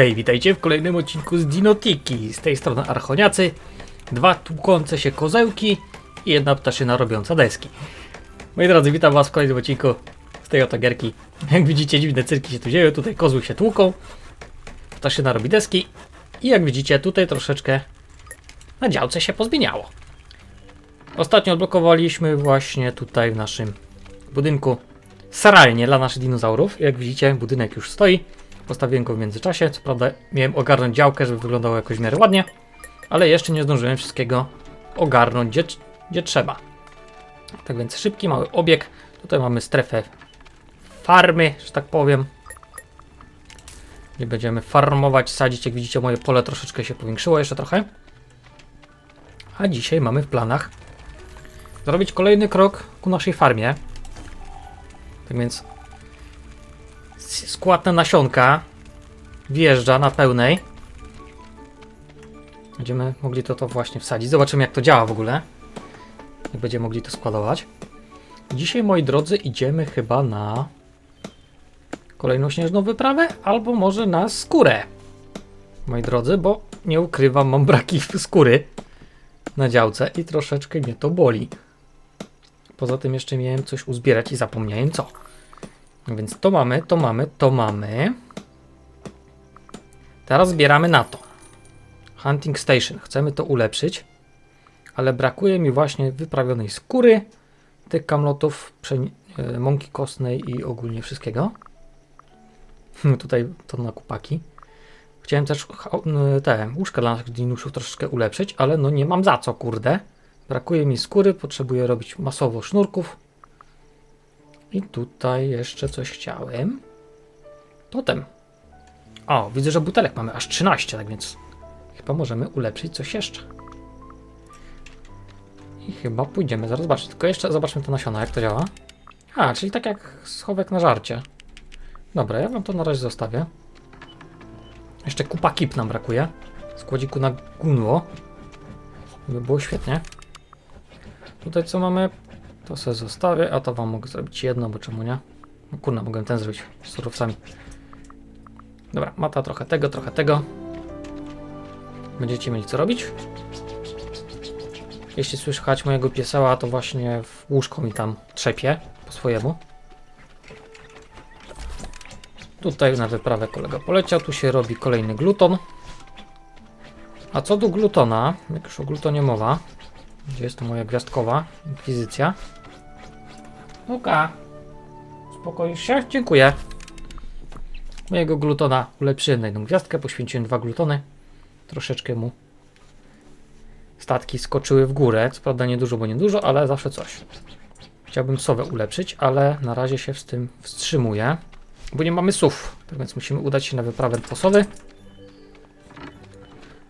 Hej, witajcie w kolejnym odcinku z Dinotiki. Z tej strony Archoniacy, dwa tłukące się kozełki i jedna ptaszyna robiąca deski. Moi drodzy, witam was w kolejnym odcinku z tej oto gierki. Jak widzicie, dziwne cyrki się tu dzieją, tutaj kozły się tłuką, ptaszyna robi deski i jak widzicie, tutaj troszeczkę na działce się pozmieniało. Ostatnio odblokowaliśmy właśnie tutaj w naszym budynku saralnie dla naszych dinozaurów. Jak widzicie, budynek już stoi. Postawiłem go w międzyczasie. Co prawda miałem ogarnąć działkę, żeby wyglądało jakoś w miarę ładnie, ale jeszcze nie zdążyłem wszystkiego ogarnąć gdzie, gdzie trzeba. Tak więc szybki, mały obieg. Tutaj mamy strefę farmy, że tak powiem. Gdzie będziemy farmować, sadzić. Jak widzicie, moje pole troszeczkę się powiększyło jeszcze trochę. A dzisiaj mamy w planach zrobić kolejny krok ku naszej farmie. Tak więc skład na nasionka wjeżdża na pełnej. Będziemy mogli to, to właśnie wsadzić. Zobaczymy jak to działa w ogóle. Jak będziemy mogli to składować. Dzisiaj, moi drodzy, idziemy chyba na kolejną śnieżną wyprawę, albo może na skórę. Moi drodzy, bo nie ukrywam, mam braki skóry na działce i troszeczkę mnie to boli. Poza tym jeszcze miałem coś uzbierać i zapomniałem co. Więc to mamy, to mamy, to mamy. Teraz zbieramy na to. Hunting Station. Chcemy to ulepszyć. Ale brakuje mi właśnie wyprawionej skóry, tych kamlotów, e, mąki kostnej i ogólnie wszystkiego. Tutaj to na kupaki. Chciałem też te łóżka dla naszych dinuszów troszeczkę ulepszyć, ale no nie mam za co, kurde. Brakuje mi skóry, potrzebuję robić masowo sznurków. I tutaj jeszcze coś chciałem. Totem. O, widzę, że butelek mamy aż 13, tak więc chyba możemy ulepszyć coś jeszcze. I chyba pójdziemy zaraz zobaczyć. Tylko jeszcze zobaczmy te nasiona, jak to działa. A, czyli tak jak schowek na żarcie. Dobra, ja wam to na razie zostawię. Jeszcze kupa kip nam brakuje. Składziku na gunło. By było świetnie. Tutaj co mamy? To sobie zostawię, a to wam mogę zrobić jedno, bo czemu nie? No kurna, mogę ten zrobić z surowcami. Dobra, mata trochę tego, trochę tego. Będziecie mieli co robić. Jeśli słychać mojego pieseła, to właśnie w łóżko mi tam trzepie po swojemu. Tutaj na wyprawę kolega poleciał, tu się robi kolejny gluton. A co do glutona, jak już o glutonie mowa, gdzie jest to moja gwiazdkowa inkwizycja? Luka, uspokoisz się? Dziękuję. Mojego glutona ulepszyłem na jedną gwiazdkę, poświęciłem dwa glutony. Troszeczkę mu statki skoczyły w górę. Co prawda nie dużo, bo nie dużo, ale zawsze coś. Chciałbym sowę ulepszyć, ale na razie się z tym wstrzymuję, bo nie mamy sów. Więc musimy udać się na wyprawę po sowy.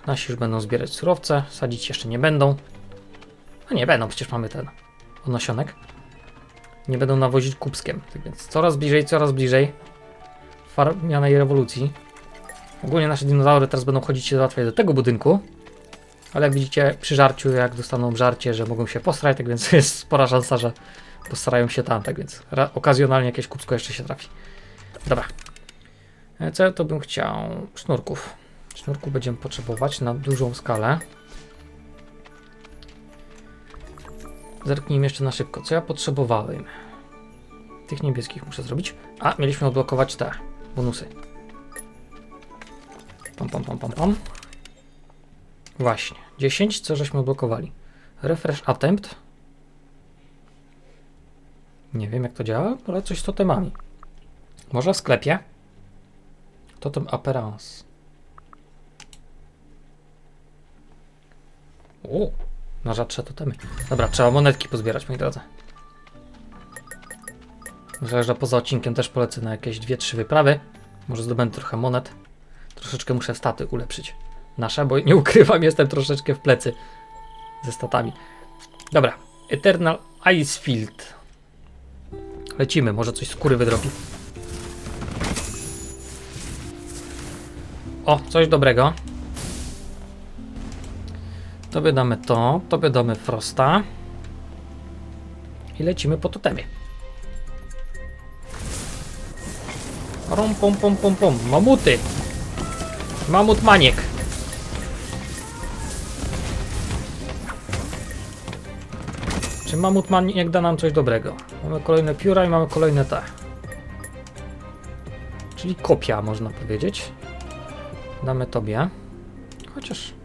Nasi już będą zbierać surowce, sadzić jeszcze nie będą. A nie będą, przecież mamy ten od nasionek. Nie będą nawozić kubskiem. Tak więc coraz bliżej, coraz bliżej farmianej rewolucji. Ogólnie nasze dinozaury teraz będą chodzić się załatwiać do tego budynku. Ale jak widzicie przy żarciu, jak dostaną żarcie, że mogą się posrać, tak więc jest spora szansa, że postarają się tam, tak więc okazjonalnie jakieś kubsko jeszcze się trafi. Dobra. E, Co to bym chciał? Sznurków. Sznurków będziemy potrzebować na dużą skalę. Zerknijmy jeszcze na szybko. Co ja potrzebowałem? Tych niebieskich muszę zrobić. A, mieliśmy odblokować te bonusy. Pam, pam, pam, pam, pam. Właśnie. 10, co żeśmy odblokowali. Refresh attempt. Nie wiem jak to działa, ale coś z totemami. Może w sklepie? Totem appearance. O, na rzadsze totemy. Dobra, trzeba monetki pozbierać, moi drodzy. Myślę, że poza odcinkiem też polecę na jakieś 2-3 wyprawy. Może zdobędę trochę monet. Troszeczkę muszę staty ulepszyć. Nasze, bo nie ukrywam, jestem troszeczkę w plecy ze statami. Dobra, Eternal Icefield. Lecimy, może coś skóry wydrobi. O, coś dobrego. Tobie damy to, tobie damy Frosta. I lecimy po totemie. Rom pom pom pom pom. Mamuty! Mamut maniek. Czy mamut maniek da nam coś dobrego? Mamy kolejne pióra i mamy kolejne te. Czyli kopia, można powiedzieć. Damy tobie. Chociaż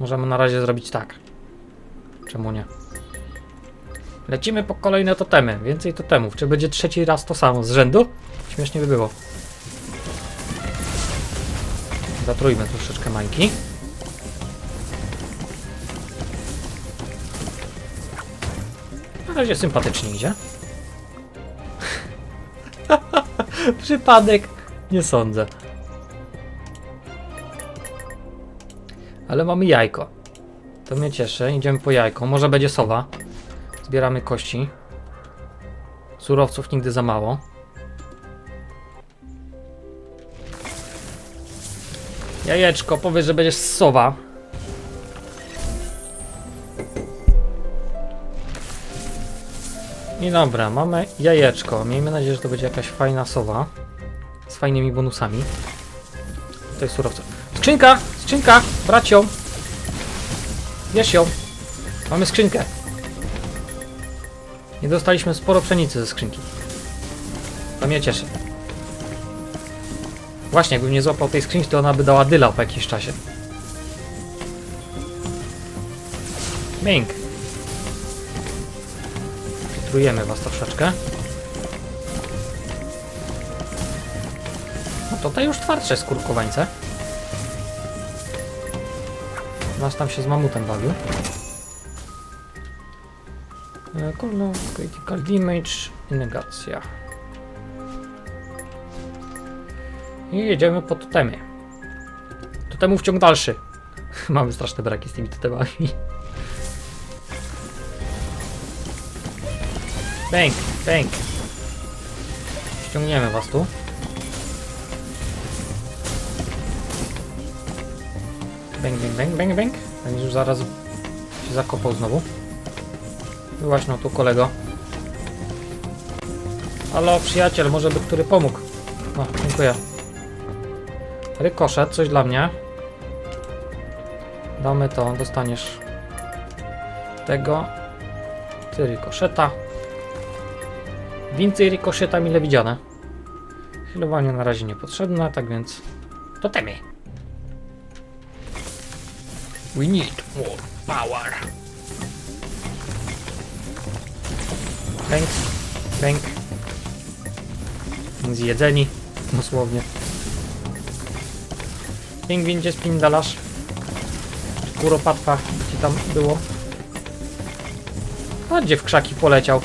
możemy na razie zrobić tak. Czemu nie? Lecimy po kolejne totemy. Więcej totemów. Czy będzie trzeci raz to samo z rzędu? Śmiesznie by było. Zatrójmy troszeczkę mańki. Na razie sympatycznie idzie. Przypadek? Nie sądzę. Ale mamy jajko. To mnie cieszy. Idziemy po jajko. Może będzie sowa. Zbieramy kości. Surowców nigdy za mało. Jajeczko, powiedz, że będziesz sowa. I dobra, mamy jajeczko. Miejmy nadzieję, że to będzie jakaś fajna sowa. Z fajnymi bonusami. Jest surowce. Skrzynka! Skrzynka! Brać ją! Bierz ją! Mamy skrzynkę. Nie dostaliśmy sporo pszenicy ze skrzynki. To mnie cieszy. Właśnie, jakbym nie złapał tej skrzynki, to ona by dała dyla po jakimś czasie. Mink. Filtrujemy was troszeczkę. No tutaj już twardsze skórkowańce. Nas tam się z mamutem bawił. E, Kolno, critical damage negacja. I jedziemy po totemy. Totemów ciąg dalszy. Mamy straszne braki z tymi totemami. Bęk, bęk. Ściągniemy was tu. Bęk, bęk, bęk, bęk, bęk. Będziesz już zaraz się zakopał znowu. No tu kolego. Halo przyjaciel, może by który pomógł. No, dziękuję. Rykoszet, coś dla mnie. Damy to, dostaniesz tego. Ty rykoszeta. Więcej rykoszeta mile widziane. Healowanie na razie niepotrzebne, tak więc totemy. We need more power. Bęk, bęk. Zjedzeni, dosłownie. Pingwin, gdzie spindalasz? Kuropatwa, gdzie tam było? A gdzie w krzaki poleciał?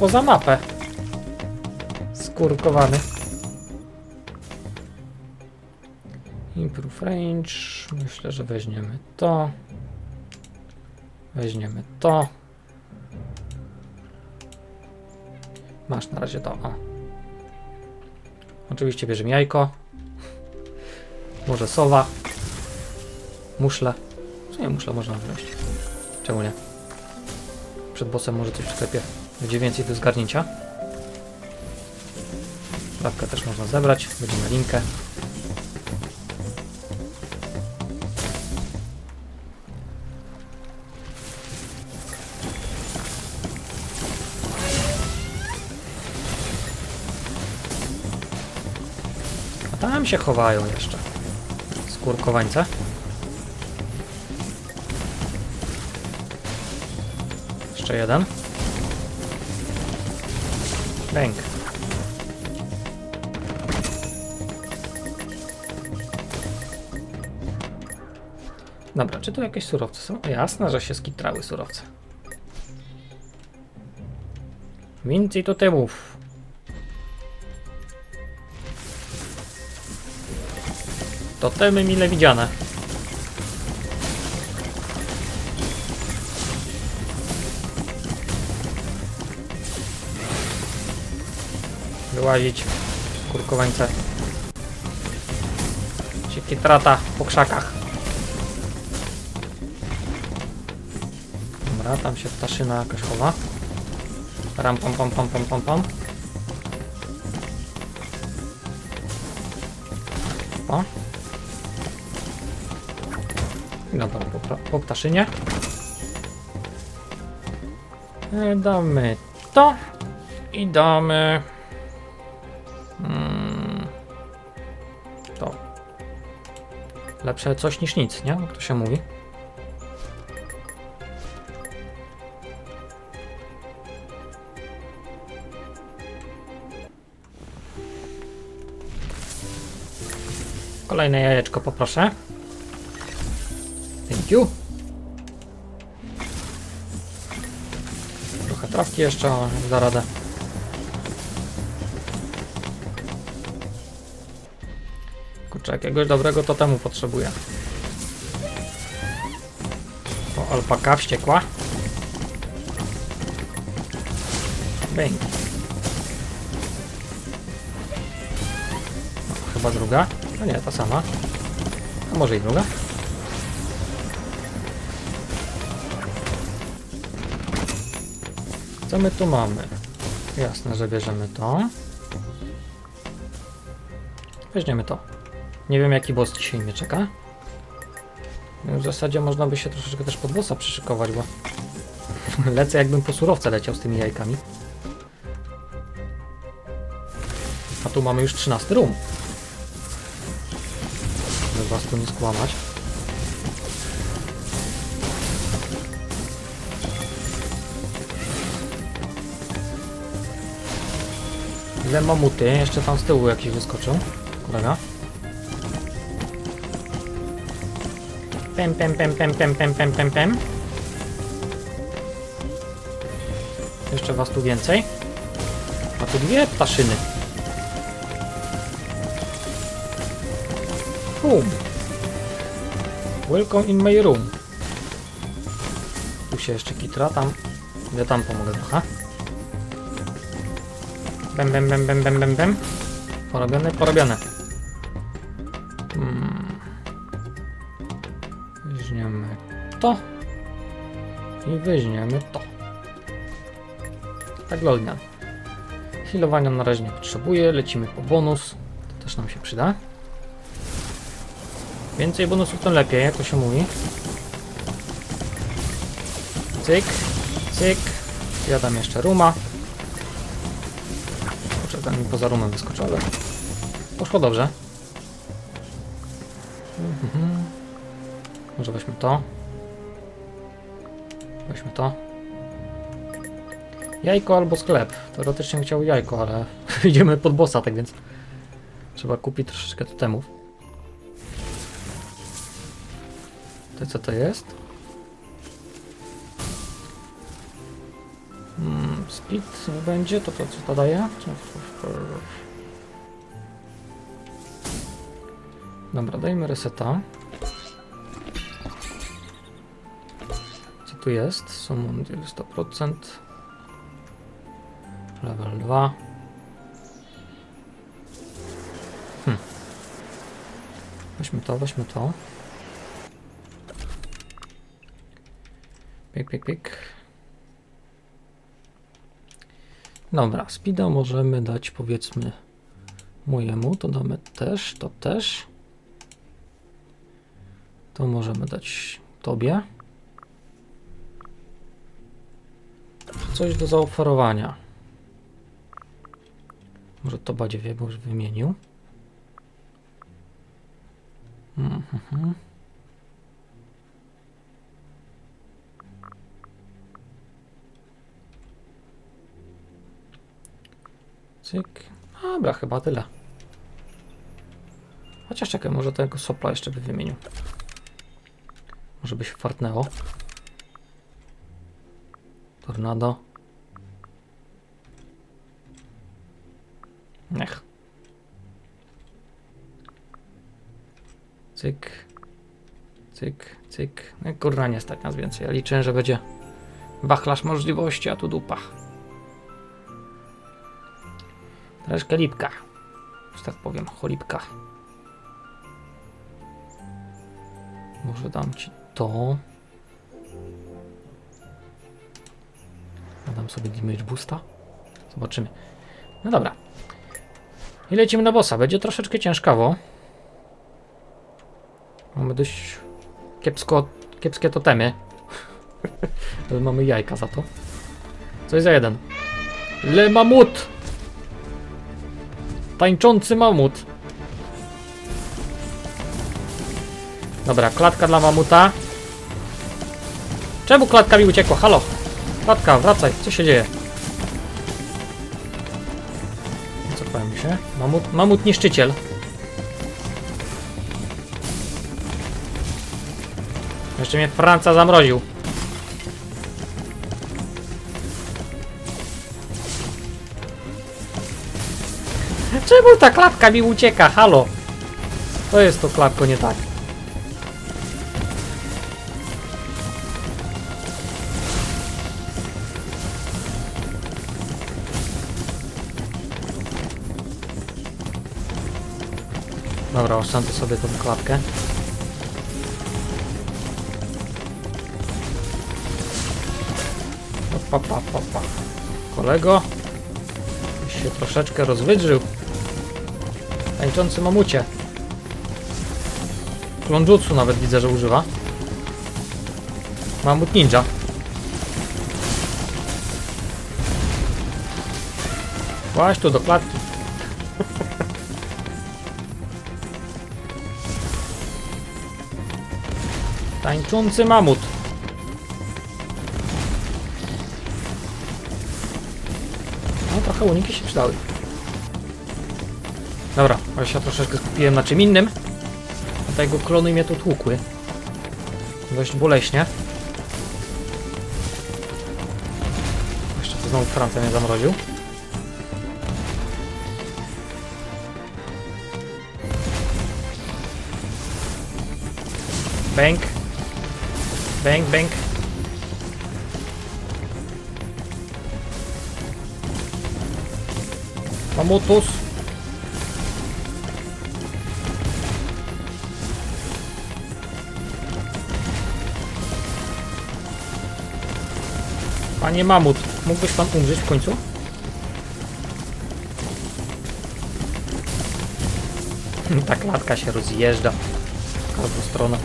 Poza mapę. Skurkowany. Improve range. Myślę, że weźmiemy to. Weźmiemy to. Masz na razie to. O. Oczywiście bierzemy jajko. Może sowa. Muszle. Co nie, muszle można wziąć. Czemu nie? Przed bossem może coś w sklepie będzie więcej do zgarnięcia. Prawkę też można zebrać. Będziemy linkę. Tam się chowają jeszcze. Skórkowańce. Jeszcze jeden. Bęk. Dobra, czy tu jakieś surowce są? Jasne, że się skitrały surowce. Więcej totemów. Totemy mile widziane. Wyłazić kurkowańce. Cieki trata po krzakach. Dobra, tam się ptaszyna jakaś chowa. Ram pam pam pam pam pam pam. to. Dobra, po, pra- po ptaszynie. E, Damy to i damy mm, to. Lepsze coś niż nic, nie? Jak to się mówi. Kolejne jajeczko poproszę. Thank. Trochę trawki jeszcze, ale da radę. Kurczę, jakiegoś dobrego totemu potrzebuję. O, alpaka wściekła. Bęk. No, chyba druga. No nie, ta sama. A może i druga? Co my tu mamy? Jasne, że bierzemy to. Weźmiemy to. Nie wiem jaki boss dzisiaj mnie czeka. W zasadzie można by się troszeczkę też pod bossa przyszykować, bo lecę jakbym po surowce leciał z tymi jajkami. A tu mamy już 13 room. Żeby was tu nie skłamać. Ile mamuty? Jeszcze tam z tyłu jakiś wyskoczył. Kolega. Pem, pem, pem, pem, pem, pem, pem, pem, pem. Jeszcze was tu więcej. A tu dwie ptaszyny. Boom. Welcome in my room. Tu się jeszcze kitra, tam. Ja tam pomogę trochę. Bem, bem, bem, bem, bem, bem, bem. Porobione, porobione. Hmm. Weźmiemy to. I weźmiemy to. Tak lognia. Healowania na razie nie potrzebuję. Lecimy po bonus. To też nam się przyda. Więcej bonusów to lepiej, jak to się mówi. Cyk, cyk. Ja dam jeszcze ruma. Mi poza rumem wyskoczył, ale poszło dobrze. Mhm. Może weźmy to. Weźmy to. Jajko albo sklep. Teoretycznie chciał jajko, ale idziemy pod bossa, tak więc trzeba kupić troszeczkę totemów. To co to jest? Hmm, speed będzie, to to co to daje? Dobra, dajmy reseta. Co tu jest? Summon deal 100%. Level 2. Hmm. Weźmy to, weźmy to. Pik, pik, pik. Dobra, speeda możemy dać powiedzmy mojemu, to damy też, to też. To możemy dać tobie. Coś do zaoferowania. Może to będzie bo już wymienił. Mhm. Cyk. Dobra, chyba tyle. Chociaż czekaj, może tego sopla jeszcze by wymienił. Może by się fartnęło. Tornado. Niech. Cyk. Cyk, cyk. No i kurwa nie stać nas więcej. Ja liczę, że będzie wachlarz możliwości, a tu dupa. Troszkę lipka. Że tak powiem, cholipka. Może dam ci to. Dam sobie damage boosta. Zobaczymy. No dobra. I lecimy na bossa. Będzie troszeczkę ciężkawo. Mamy dość kiepsko, kiepskie totemy. Ale mamy jajka za to. Coś za jeden. Le mamut! Tańczący mamut. Dobra, klatka dla mamuta. Czemu klatka mi uciekła? Halo? Klatka, wracaj, co się dzieje? Co powiem się? Mamut, mamut niszczyciel. Jeszcze mnie Franca zamroził. Czemu ta klatka mi ucieka? Halo? To jest to klatko nie tak. Dobra, oszczędzę sobie tą klatkę. Pa, pa, pa, pa. Kolego, się troszeczkę rozwydrzył. Tańczący mamucie. Klonjutsu nawet widzę, że używa. Mamut ninja. Właśnie tu do klatki. Tańczący mamut. No trochę uniki się przydały. Dobra, ale się troszeczkę skupiłem na czym innym. A tego klony mnie tu tłukły. Dość boleśnie. Jeszcze tu znowu Francja mnie zamroził. Bęk. Bęk, bęk. Mamutus. Panie Mamut, mógłbyś pan umrzeć w końcu? Ta klatka się rozjeżdża w każdą stronę.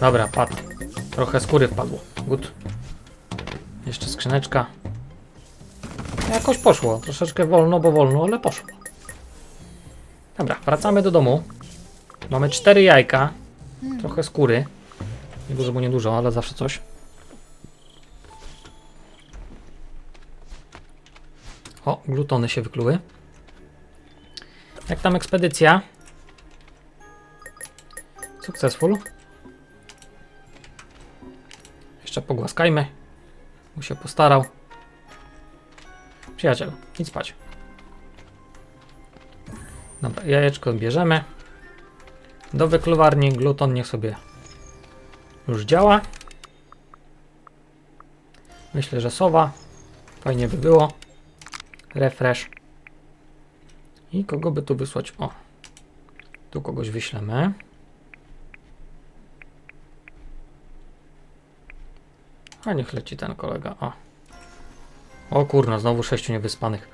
Dobra, padł. Trochę skóry wpadło. Good. Jeszcze skrzyneczka. Jakoś poszło. Troszeczkę wolno, bo wolno, ale poszło. Dobra, wracamy do domu. Mamy cztery jajka. Trochę skóry. Nie dużo, bo nie dużo, ale zawsze coś. O, glutony się wykluły. Jak tam ekspedycja? Successful. Jeszcze pogłaskajmy. Mu się postarał. Przyjaciel, idź spać. Dobra, jajeczko bierzemy. Do wykluwarni gluton niech sobie już działa. Myślę, że sowa. Fajnie by było. Refresh. I kogo by tu wysłać? O. Tu kogoś wyślemy. A niech leci ten kolega. O. O kurna, znowu sześciu niewyspanych.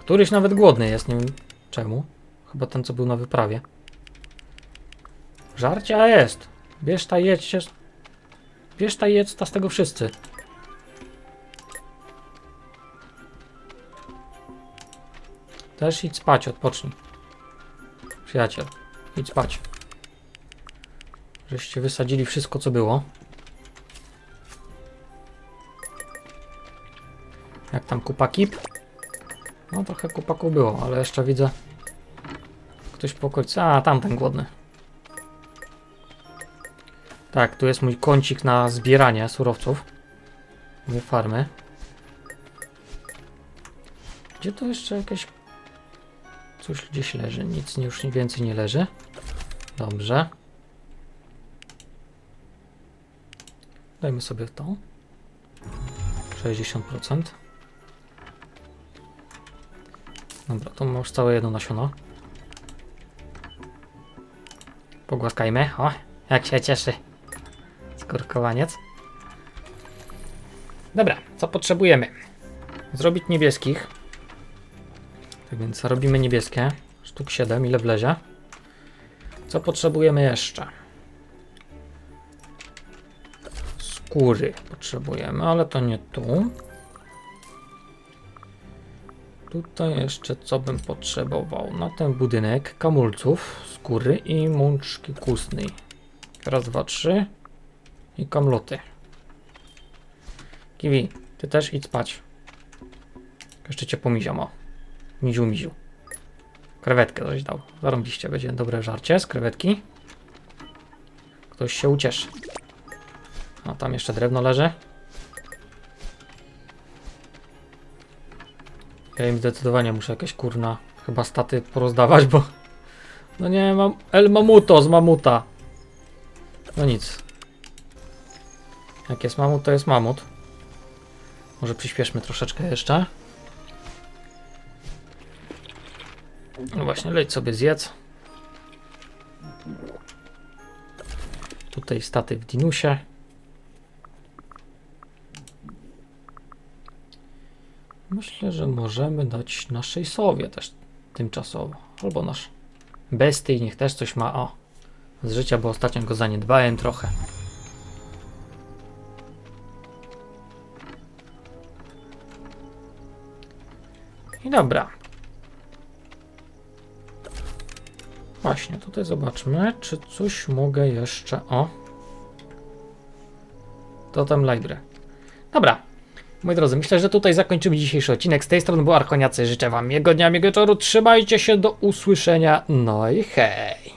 Któryś nawet głodny jest, nie wiem czemu. Chyba ten, co był na wyprawie. Żarcia jest. Bierz ta jedźcie. Bierz ta jedz, ta z tego wszyscy. Też idź spać, odpocznij. Przyjaciel, idź spać. Żeście wysadzili wszystko, co było. Jak tam kupaki? No trochę kupaków było, ale jeszcze widzę ktoś po okolicy. A, tamten głodny. Tak, tu jest mój kącik na zbieranie surowców. Moje farmy. Gdzie to jeszcze jakieś... Coś gdzieś leży. Nic już więcej nie leży. Dobrze. Dajmy sobie to. 60%. Dobra, to masz całe jedno nasiono. Pogłaskajmy. O, jak się cieszy. Skorkowaniec. Dobra, co potrzebujemy? Zrobić niebieskich. Tak więc robimy niebieskie. Sztuk 7, ile wlezie. Co potrzebujemy jeszcze? Skóry potrzebujemy, ale to nie tu. Tutaj jeszcze co bym potrzebował? Na ten budynek kamulców, skóry i mączki kustnej. Raz, dwa, trzy. I kamloty. Kiwi, ty też idź spać. Jeszcze cię pomiziam, o. Miziu, miziu. Krewetkę coś dał. Zarąbiście, będzie dobre żarcie z krewetki. Ktoś się ucieszy. O, tam jeszcze drewno leży. Ja im zdecydowanie muszę jakieś kurna chyba staty porozdawać, bo no nie mam El Mamuto z mamuta. No nic. Jak jest mamut, to jest mamut. Może przyspieszmy troszeczkę jeszcze. No właśnie, leć sobie zjedz. Tutaj staty w Dinusie. Myślę, że możemy dać naszej sowie też tymczasowo. Albo nasz bestii, niech też coś ma. O, z życia, bo ostatnio go zaniedbałem trochę. I dobra. Właśnie, tutaj zobaczmy, czy coś mogę jeszcze. O. To tam library. Dobra. Moi drodzy, myślę, że tutaj zakończymy dzisiejszy odcinek. Z tej strony był Archoniacy. Życzę Wam miłego dnia, miłego wieczoru. Trzymajcie się, do usłyszenia. No i hej.